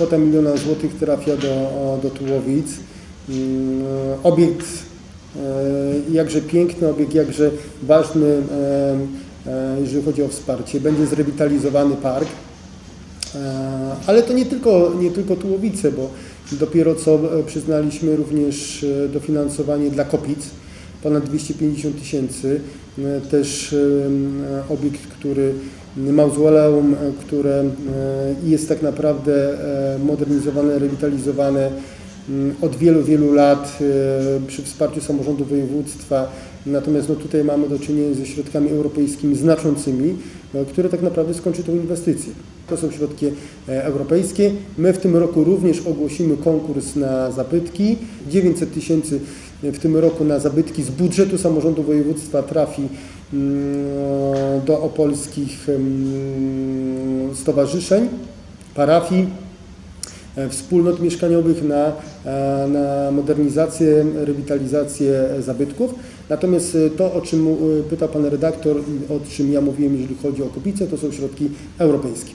kwota miliona złotych trafia do, do Tułowic. Mm, Obiekt e, jakże piękny, obiekt jakże ważny, e, e, jeżeli chodzi o wsparcie. Będzie zrewitalizowany park. Ale to nie tylko, nie tylko Tułowice, bo dopiero co przyznaliśmy również dofinansowanie dla Kopic, ponad 250 tysięcy. E, Też obiekt, który mauzoleum, e, które e, jest tak naprawdę modernizowane, rewitalizowane mm, od wielu, wielu lat przy wsparciu samorządu województwa. Natomiast no, tutaj mamy do czynienia ze środkami europejskimi znaczącymi, które tak naprawdę skończy tą inwestycję. To są środki europejskie. My w tym roku również ogłosimy konkurs na zabytki. 900 tysięcy w tym roku na zabytki z budżetu samorządu województwa trafi mm, do opolskich mm, stowarzyszeń, parafii, e, wspólnot mieszkaniowych na, e, na modernizację, rewitalizację zabytków. Natomiast e, to, o czym e, pytał Pan redaktor i o czym ja mówiłem, jeżeli chodzi o Kopice, to są środki europejskie.